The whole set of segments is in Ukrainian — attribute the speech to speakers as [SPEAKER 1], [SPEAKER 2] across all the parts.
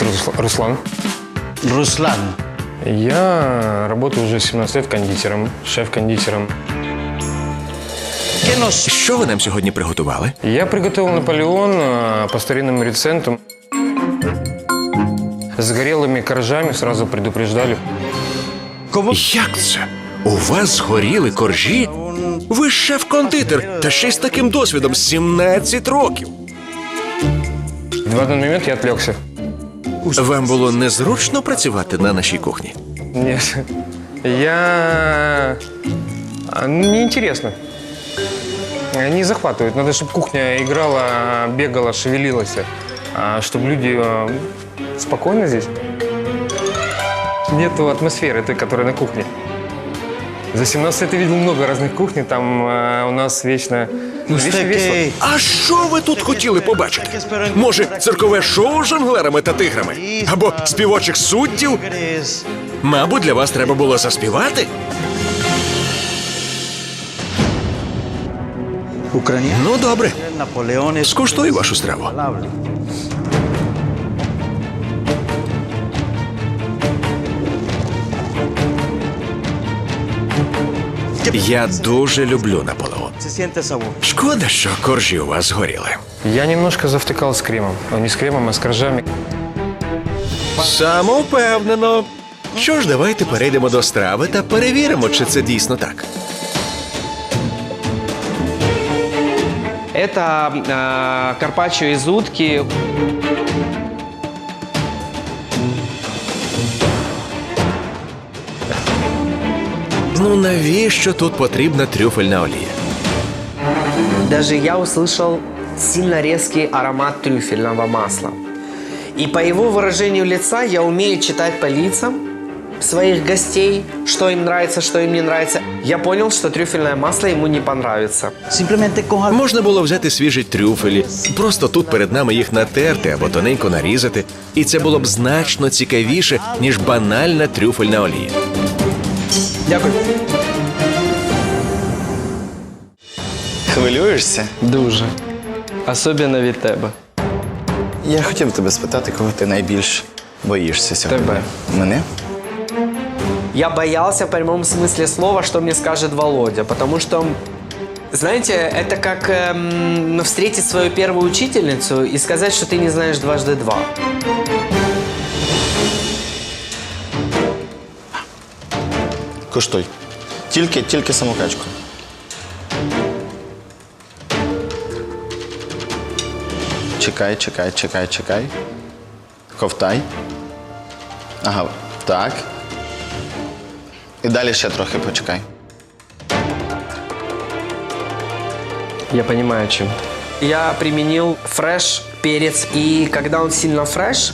[SPEAKER 1] Рус- Руслан.
[SPEAKER 2] Руслан.
[SPEAKER 1] Я работаю уже 17 лет кондитером, шеф-кондитером.
[SPEAKER 3] Що ви нам сьогодні приготували?
[SPEAKER 1] Я приготовил Наполеон по старинному рецепту. С горелыми коржами сразу предупреждали.
[SPEAKER 3] Як це? У вас згоріли коржі? Ви ж шеф-кондитер, та ще й з таким досвідом 17 років.
[SPEAKER 1] В один момент я отвлекся.
[SPEAKER 3] Вам було незручно працювати на нашій кухні?
[SPEAKER 1] Нет, я... а, Неинтересно. Не захватывает. Надо, чтобы кухня играла, бегала, шевелилась. Чтобы люди а, спокойно здесь. Нету атмосферы той, которая на кухне. За 17 лет я видел много разных кухней. Там а, у нас вечно,
[SPEAKER 2] Ну,
[SPEAKER 1] вечно весело.
[SPEAKER 3] А що ви тут хотіли побачити? Може, циркове шоу з жонглерами та тиграми? Або співочих суддів? Мабуть, для вас треба було заспівати?
[SPEAKER 2] Ucraniano.
[SPEAKER 3] Ну, добре.
[SPEAKER 2] Napoleón
[SPEAKER 3] Скуштую вашу страву. Я дуже люблю Наполеон.
[SPEAKER 2] Se siente sabor.
[SPEAKER 3] Шкода, що коржі у вас згоріли.
[SPEAKER 1] Я немножко завтыкал с кремом. А Не с кремом, а с коржами.
[SPEAKER 3] Самовпевнено. Що ж, давайте перейдемо до страви та перевіримо, чи це дійсно так.
[SPEAKER 4] Это э, карпаччо из утки.
[SPEAKER 3] Ну навіщо тут потрібна трюфельна олія?
[SPEAKER 4] Даже я услышал сильно резкий аромат трюфельного масла. И по его выражению лица я умею читать по лицам своих гостей, что им нравится, что им не нравится. Я понял, что трюфельное масло ему не понравится.
[SPEAKER 3] Можна було взяти свіжі трюфелі, просто тут перед нами їх натерти або тоненько нарізати, і це було б значно цікавіше, ніж банальна трюфельна олія.
[SPEAKER 4] Дякую.
[SPEAKER 5] Хвилюєшся?
[SPEAKER 4] Дуже. Особенно від тебе.
[SPEAKER 5] Я хотів тебе спитати, кого ти найбільш боїшся сьогодні.
[SPEAKER 4] Тебе.
[SPEAKER 5] Мене?
[SPEAKER 4] Я боялся в прямом смысле слова, что мне скажет Володя, потому что, знаете, это как эм, ну, встретить свою первую учительницу и сказать, что ты не знаешь дважды два.
[SPEAKER 5] Коштуй. Тільки, тільки самокачку. Чекай, чекай, чекай, чекай. Ковтай. Ага, так. І далі ще трохи почекай.
[SPEAKER 4] Я понимаю, о чем. Я применил фреш, перец, и когда он сильно фреш,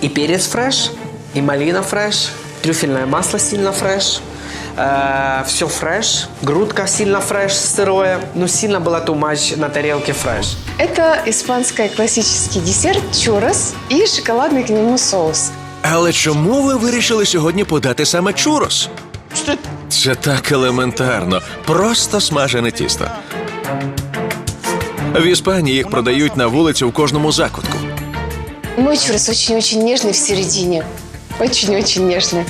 [SPEAKER 4] и перец фреш, и малина фреш, трюфельное масло сильно фреш, все фреш, грудка сильно фреш, сырое, ну сильно было too much на тарелке фреш.
[SPEAKER 6] Это испанский классический десерт чурос и шоколадный к нему соус.
[SPEAKER 3] Але чому ви вирішили сьогодні подати саме чурос? Це так елементарно, просто смажене тісто. В Іспанії їх продають на вулиці в кожному закутку.
[SPEAKER 6] Мой чурос очень-очень нежный в середине. Очень-очень нежный.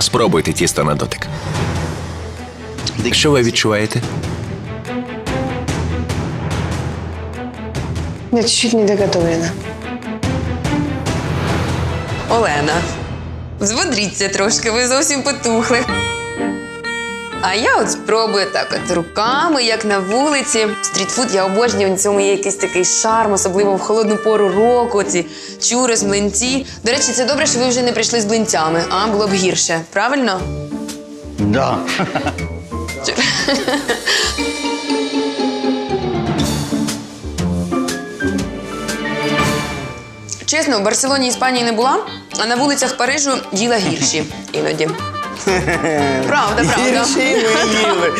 [SPEAKER 3] Спробуйте тісто на дотик. Що ви відчуваєте?
[SPEAKER 6] Я чуть-чуть недоготовлено.
[SPEAKER 7] Олена, збодріться трошки, ви зовсім потухли. А я от спробую так от руками, як на вулиці. Стрітфуд я обожнюю, в цьому є якийсь такий шарм, особливо в холодну пору року, ці чурос, млинці. До речі, це добре, що ви вже не прийшли з блинцями, а було б гірше, правильно?
[SPEAKER 2] Да.
[SPEAKER 7] Чесно, в Барселоні Іспанії не була, а на вулицях Парижу їла гірші іноді. Правда, правда.
[SPEAKER 2] Гірші ми їли.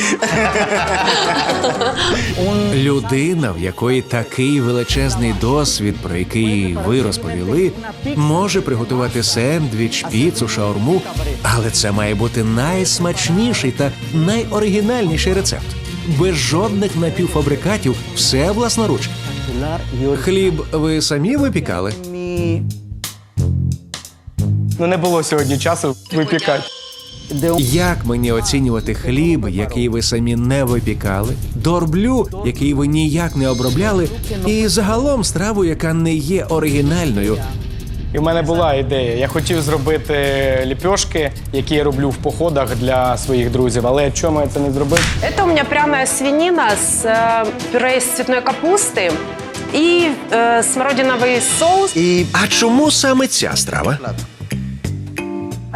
[SPEAKER 3] Людина, в якої такий величезний досвід, про який ви розповіли, може приготувати сендвіч, піцу, шаурму, але це має бути найсмачніший та найоригінальніший рецепт. Без жодних напівфабрикатів, все власноруч. Хліб ви самі випікали?
[SPEAKER 1] Ну не було сьогодні часу випікати.
[SPEAKER 3] Як мені оцінювати хліб, який ви самі не випікали, дорблю, який ви ніяк не обробляли, і загалом страву, яка не є оригінальною,
[SPEAKER 1] І в мене була ідея. Я хотів зробити ліпьошки, які я роблю в походах для своїх друзів. Але чому я це не зробив?
[SPEAKER 8] Это у меня пряная свинина с э, пюре из цветной капусты и э, смородиновый соус.
[SPEAKER 2] І
[SPEAKER 3] А чому саме ця страва?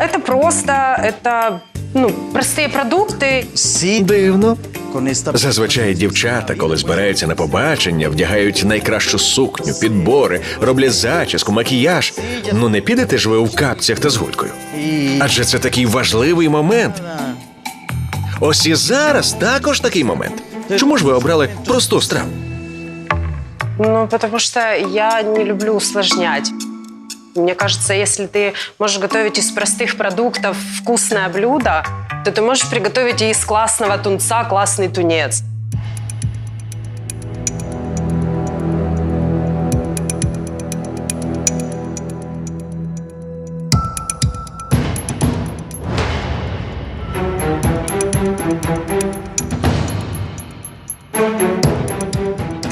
[SPEAKER 8] Это просто, это ну, простые продукты.
[SPEAKER 2] сі
[SPEAKER 3] Дивно.
[SPEAKER 2] con esta
[SPEAKER 3] Зазвичай дівчата, коли збираються на побачення, вдягають найкращу сукню, підбори, роблять зачіску, макіяж. Ну не підете ж ви у капцях та з гулькою. Адже це такий важливий момент. Ось і зараз також такий момент. Чому ж ви обрали просту страву?
[SPEAKER 8] Ну, потому что я не люблю усложнять. Мне кажется, если ты можешь готовить из простых продуктов вкусное блюдо, то ты можешь приготовить и из классного тунца классный тунец.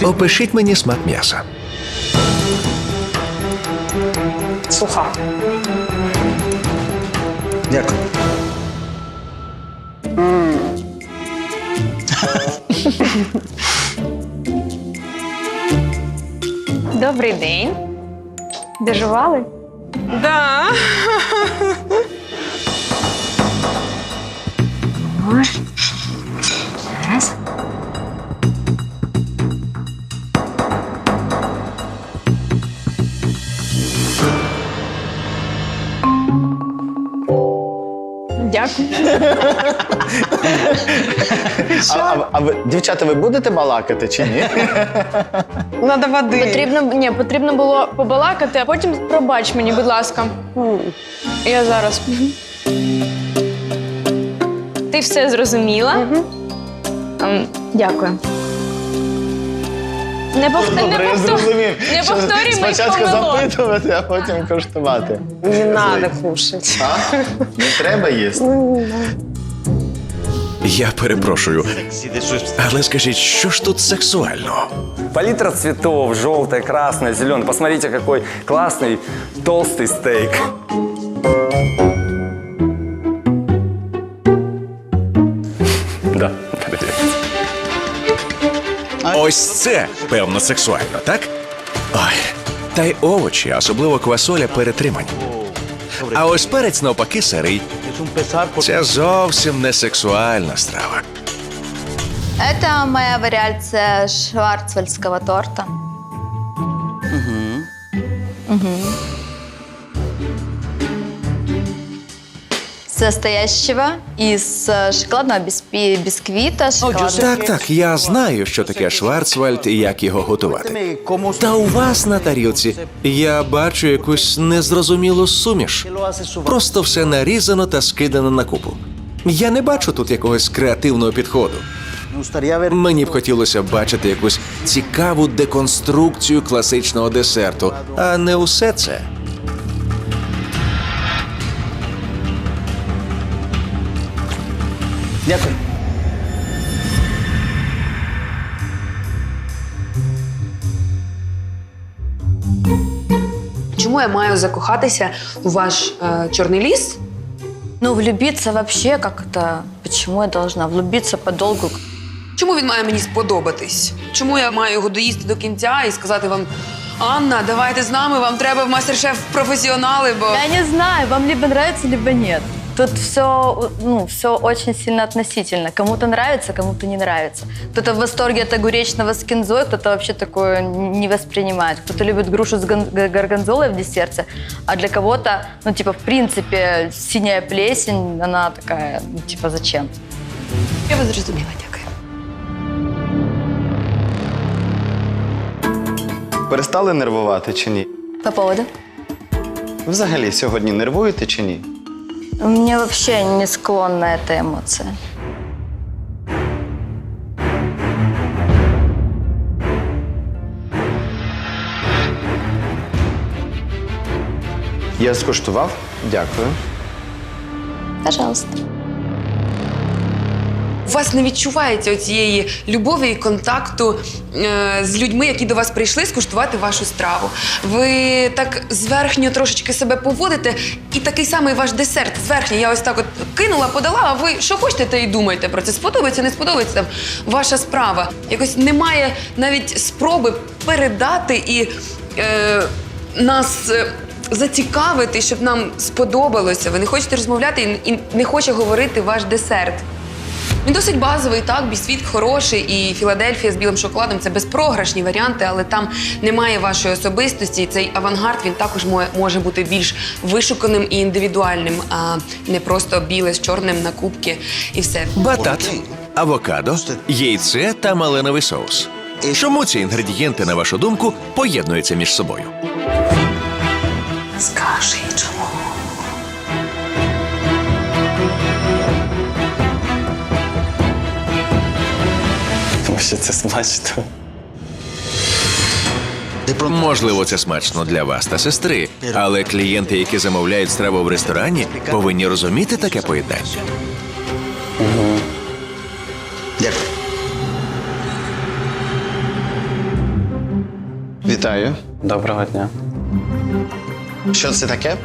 [SPEAKER 3] Опишіть мені смак м'яса.
[SPEAKER 8] Суха.
[SPEAKER 2] Дякую.
[SPEAKER 6] Добрий день. Доживали?
[SPEAKER 8] Да.
[SPEAKER 5] А, ви, дівчата, ви будете балакати чи ні?
[SPEAKER 8] Надо води.
[SPEAKER 6] Потрібно ні, потрібно було побалакати, а потім пробач мені, будь ласка. Я зараз. Ти все зрозуміла? Ем, Дякую. Не, повтор... не,
[SPEAKER 5] Добре, я
[SPEAKER 6] повтор...
[SPEAKER 5] зрозумів.
[SPEAKER 6] не
[SPEAKER 5] що
[SPEAKER 6] повторюй моїх
[SPEAKER 5] Спочатку
[SPEAKER 6] помилок.
[SPEAKER 5] запитувати, а потім коштувати.
[SPEAKER 8] Не надо кушать.
[SPEAKER 5] А? Не треба їсти.
[SPEAKER 3] Я перепрошую. Але скажіть, що ж тут сексуального?
[SPEAKER 9] Палитра цветов, желтая, красная, зеленая. Посмотрите, какой классный толстый стейк. Да,
[SPEAKER 3] Ось це певно сексуально, так? Ой, та й овочі, особливо квасоля, перетримані. А ось перець навпаки сирий. Це зовсім не сексуальна страва.
[SPEAKER 10] Это моя вариация шварцвальдського торта. Мгм. Состоящего из э, шоколадного биспи- бисквита, шоколадного...
[SPEAKER 3] Так, так, я знаю, що таке Шварцвальд і як його готувати. Та у вас на тарілці я бачу якусь незрозумілу суміш. Просто все нарізано та скидано на купу. Я не бачу тут якогось креативного підходу. Мені б хотілося бачити якусь цікаву деконструкцію класичного десерту, а не усе це.
[SPEAKER 2] Дякую.
[SPEAKER 7] Чому я маю закохатися у ваш е, чорний ліс?
[SPEAKER 10] Ну, влюбиться вообще как-то... Почему я должна влюбиться подолгу?
[SPEAKER 7] Чому він має мені сподобатись? Чому я маю його доїсти до кінця і сказати вам: Анна, давайте з нами, вам треба в мастер-шеф професіонали, бо
[SPEAKER 10] Я не знаю, вам либо нравится, либо нет. Тут все, ну, все очень сильно относительно. Кому-то нравится, кому-то не нравится. Кто-то в восторге от огуречного с кинзой, кто-то вообще такое не воспринимает. Кто-то любит грушу с гон- горгонзолой в десерте, а для кого-то, ну, типа, в принципе, синяя плесень, она такая, ну, типа, зачем?
[SPEAKER 7] Я вас зрозуміла, дякую.
[SPEAKER 5] Перестали нервувати чи ні?
[SPEAKER 10] По поводу?
[SPEAKER 5] Взагалі, сьогодні нервуєте чи ні?
[SPEAKER 10] Мне вообще не склонна эта эмоция.
[SPEAKER 5] Я скуштував. Дякую.
[SPEAKER 10] Пожалуйста.
[SPEAKER 7] У вас не відчувається цієї любові і контакту е, з людьми, які до вас прийшли скуштувати вашу страву. Ви так зверхньо трошечки себе поводите, і такий самий ваш десерт зверхньо. Я ось так от кинула, подала, а ви що хочете, те й думаєте про це. Сподобається, не сподобається там ваша справа. Якось немає навіть спроби передати і е, нас. е, Зацікавити, щоб нам сподобалося. Ви не хочете розмовляти і і не хоче говорити ваш десерт. Він досить базовий, так, бісквіт хороший, і Філадельфія з білим шоколадом це безпрограшні варіанти, але там немає вашої особистості. І цей авангард він також може бути більш вишуканим і індивідуальним, а не просто біле з чорним на кубки і все.
[SPEAKER 3] Батат, авокадо, яйце та малиновий соус. Чому ці інгредієнти, на вашу думку, поєднуються між собою?
[SPEAKER 7] Скажи
[SPEAKER 5] що це смачно.
[SPEAKER 3] Можливо, це смачно для вас та сестри, але клієнти, які замовляють страву в ресторані, повинні розуміти таке поєднання.
[SPEAKER 5] Дякую. Вітаю.
[SPEAKER 1] Доброго дня.
[SPEAKER 5] Що це таке?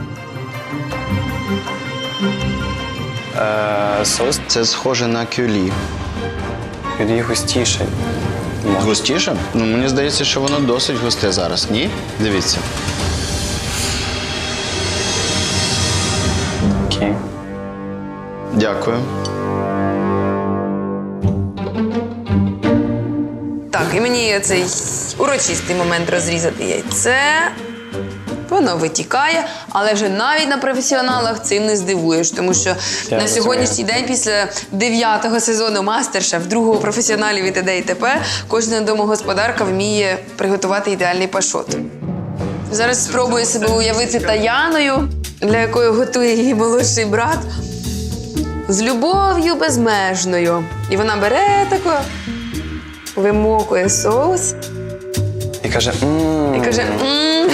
[SPEAKER 1] Е, соус
[SPEAKER 5] Це схоже на кюлі.
[SPEAKER 1] Пюрі густіший.
[SPEAKER 5] Густіше? Ну, мені здається, що воно досить густе зараз. Ні? Дивіться.
[SPEAKER 1] Окей.
[SPEAKER 5] Дякую.
[SPEAKER 7] Так, і мені цей урочистий момент розрізати яйце. Воно витікає, але вже навіть на професіоналах цим не здивуєш, тому що на
[SPEAKER 1] розумію.
[SPEAKER 7] сьогоднішній день, після дев'ятого сезону Мастершеф, другого професіоналів і т.д. і т.п., кожна домогосподарка вміє приготувати ідеальний пашот. Зараз спробую себе уявити Таяною, для якої готує її молодший брат, з любов'ю безмежною. І вона бере тако, вимокує соус
[SPEAKER 1] І каже, мм,
[SPEAKER 7] і каже: «М,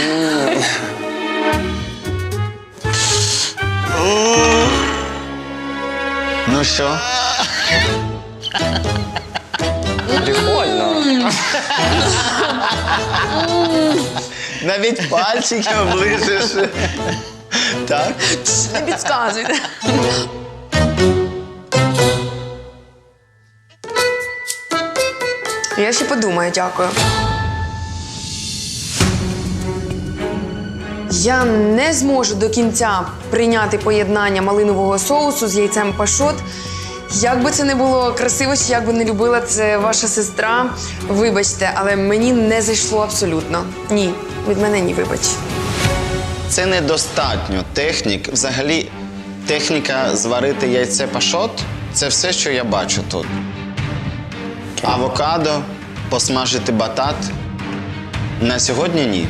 [SPEAKER 5] Ну що?
[SPEAKER 1] прикольно.
[SPEAKER 5] Навіть пальчики оближеш. Так?
[SPEAKER 7] не підказуйте. Я ще подумаю, дякую. Я не зможу до кінця прийняти поєднання малинового соусу з яйцем пашот. Як би це не було красиво, чи як би не любила це ваша сестра, вибачте, але мені не зайшло абсолютно. Ні, від мене ні, вибач.
[SPEAKER 5] Це недостатньо технік. Взагалі, техніка зварити яйце пашот це все, що я бачу тут. Авокадо, посмажити батат. На сьогодні ні.